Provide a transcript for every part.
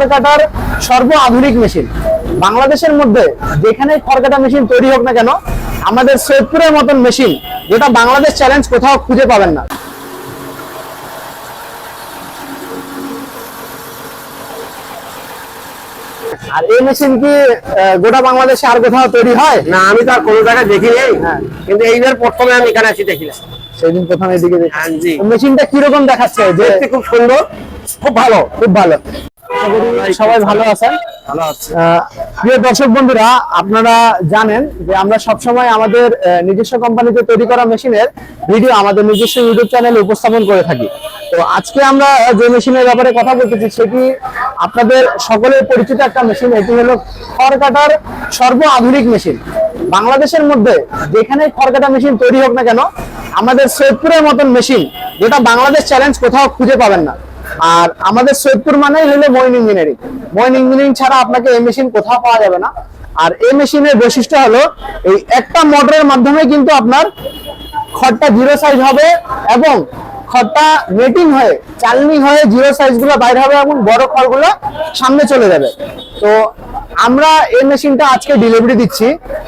খড় কাটার সর্ব আধুনিক মেশিন। বাংলাদেশের মধ্যে যেখানে খড় কাটা মেশিন তৈরি হোক না কেন আমাদের সৈয়দপুরের মতন মেশিন যেটা বাংলাদেশ চ্যালেঞ্জ কোথাও খুঁজে পাবেন না। আর এই মেশিন কি গোটা বাংলাদেশে আর কোথাও তৈরি হয়? না আমি তো আর কোনো জায়গায় দেখি নেই হ্যাঁ। কিন্তু এইবার প্রথমে আমি এখানে আসি দেখিলাম। সেদিন প্রথমে এদিকে দেখি। হ্যাঁ, মেশিনটা কীরকম দেখাচ্ছে? যে দেখতে খুব সুন্দর খুব ভালো। খুব ভালো। সবাই ভালো আছেন। ভালো আছে। আহ, প্রিয় দর্শক বন্ধুরা আপনারা জানেন যে আমরা সবসময় আমাদের নিজস্ব কোম্পানিতে তৈরি করা মেশিনের ভিডিও আমাদের নিজস্ব ইউটিউব চ্যানেলে উপস্থাপন করে থাকি। তো আজকে আমরা যে মেশিনের ব্যাপারে কথা বলতেছি সেটি আপনাদের সকলের পরিচিত একটা মেশিন। এটি হলো খড় কাটার সর্ব আধুনিক মেশিন। বাংলাদেশের মধ্যে যেখানে খড় কাটা মেশিন তৈরি হোক না কেন আমাদের সৈয়দপুরের মতন মেশিন যেটা বাংলাদেশ চ্যালেঞ্জ কোথাও খুঁজে পাবেন না। আর আমাদের সৈয়দপুর মানেই হলো মইন ইঞ্জিনিয়ারিং। মইন ইঞ্জিনিয়ারিং ছাড়া আপনাকে এই মেশিন কোথাও পাওয়া যাবে না। আর এই মেশিনের বৈশিষ্ট্য হলো, এই একটা মোটরের মাধ্যমে কিন্তু আপনার খড়টা জিরো সাইজ হবে এবং খড়টা নেটিং হয়ে চালনি হয়ে জিরো সাইজগুলো বাইরে হবে এবং বড় খড়গুলো সামনে চলে যাবে। তো আমরা এই মেশিনটা আজকে ডেলিভারি দিচ্ছি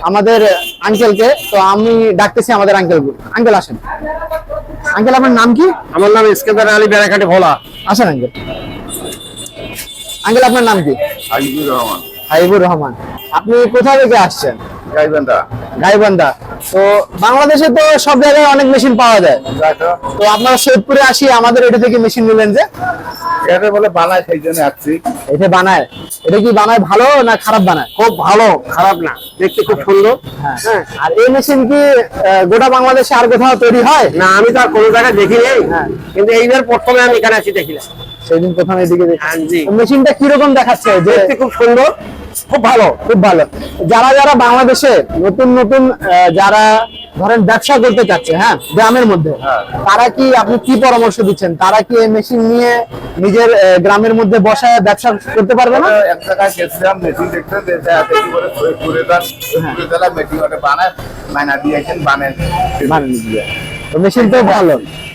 আমাদের আঙ্কেলকে তো আমি ডাকতেছি আমাদের আঙ্কেল আঙ্কেল আসেন। আঙ্কেল আপনার নাম কি? আমার নাম ইস্কেন্দার আলী বেড়াঘাটে ভোলা। আসেন আঙ্কেল। আঙ্কেল আপনার নাম কি? হাবিবুর রহমান। হাইবুর রহমান। আপনি কোথা থেকে আসছেন? গাইবান্ধা। গাইবান্ধা। তো বাংলাদেশে তো সব জায়গায় অনেক মেশিন পাওয়া যায়। তো আপনারা সৈয়দপুরে আসি আমাদের এটা থেকে মেশিন নিলেন যে। এটা বলে বানায় সেই জন্য আসছি। এটা বানায়। এটা কি বানায় ভালো না খারাপ বানায়? খুব ভালো খারাপ না। দেখতে খুব সুন্দর। হ্যাঁ। আর এই মেশিন কি গোটা বাংলাদেশে আর কোথাও তৈরি হয়? না আমি তো আর কোনো জায়গায় দেখি নেই হ্যাঁ। কিন্তু এইবার প্রথমে আমি এখানে আসি দেখিলাম। সেদিন প্রথমে এদিকে। হ্যাঁ, মেশিনটা কীরকম দেখাচ্ছে? দেখতে খুব সুন্দর খুব ভালো। খুব ভালো। যারা যারা বাংলাদেশে নতুন নতুন যারা ধরেন ব্যবসা করতে চাচ্ছে হ্যাঁ গ্রামের মধ্যে তারা কি আপনি কি পরামর্শ দিচ্ছেন? তারা কি এই মেশিন নিয়ে নিজের গ্রামের মধ্যে বসায় ব্যবসা করতে পারবে না? এক জায়গায় গেছিলাম মেশিন দেখতে ঘুরে ঘুরে দিলাম মেশিন ওটা বানায় মাইনা দিয়েছেন বানেন বানিয়ে দিয়ে। তো মেশিন তো ভালো।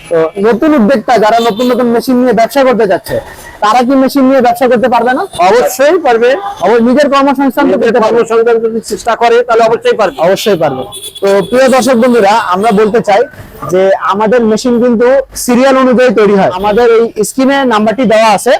তো নতুন উদ্যোক্তা যারা নতুন নতুন মেশিন নিয়ে ব্যবসা করতে যাচ্ছে তারা কি মেশিন নিয়ে ব্যবসা করতে পারবে না? অবশ্যই পারবে। নিজের কর্মসংস্থান কর্মসংস্থান যদি চেষ্টা করে তাহলে অবশ্যই পারবে। অবশ্যই পারবে। তো প্রিয় দর্শক বন্ধুরা আমরা বলতে চাই যে আমাদের মেশিন কিন্তু সিরিয়াল অনুযায়ী তৈরি হয়। আমাদের এই স্ক্রিনে নাম্বারটি দেওয়া আছে।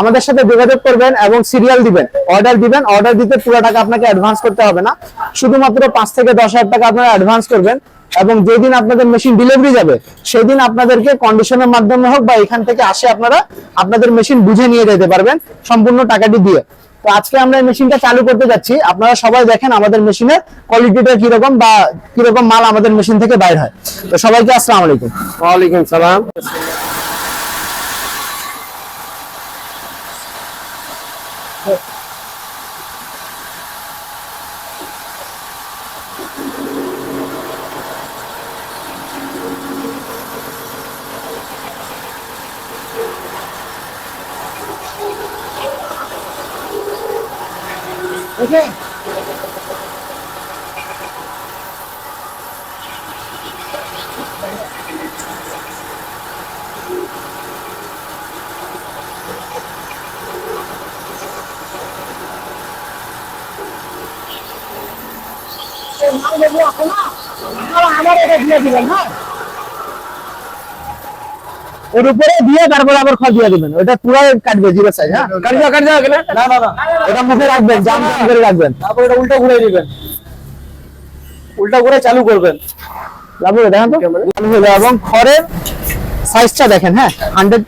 আমাদের সাথে যোগাযোগ করবেন এবং সিরিয়াল দিবেন। অর্ডার দিবেন। অর্ডার দিতে পুরো টাকা আপনাকে অ্যাডভান্স করতে হবে না। শুধুমাত্র পাঁচ থেকে দশ হাজার টাকা আপনারা অ্যাডভান্স করবেন। এবং যেদিন আপনাদের মেশিন ডেলিভারি যাবে, সেদিন আপনাদেরকে কন্ডিশনের মাধ্যমে হোক বা এখান থেকে আসে আপনারা আপনাদের মেশিন বুঝে নিয়ে যেতে পারবেন সম্পূর্ণ টাকাটি দিয়ে। তো আজকে আমরা এই মেশিনটা চালু করতে যাচ্ছি। আপনারা সবাই দেখেন আমাদের মেশিনের কোয়ালিটিটা কীরকম বা কীরকম মাল আমাদের মেশিন থেকে বাইর হয়। তো সবাইকে আসসালাম আলাইকুম। ওয়ালাইকুম সালাম। 我见。这马也不好弄，阿拉还没个爹爹呢。ওর উপরে দিয়ে তারপরে আবার খড় দিয়ে দিবেন ওটা পুরো কাটবে জিরো সাইজ হ্যাঁ? কাটবে যাও কাটি যাও এখানে না না না ওটা মুখে রাখবেন জাম জাম করে রাখবেন। তারপর এটা উল্টো ঘুরে দিবেন। উল্টা ঘুরে চালু করবেন। লাভ দেখেন তো? এবং খড়ের সাইজটা দেখেন হ্যাঁ? হান্ড্রেড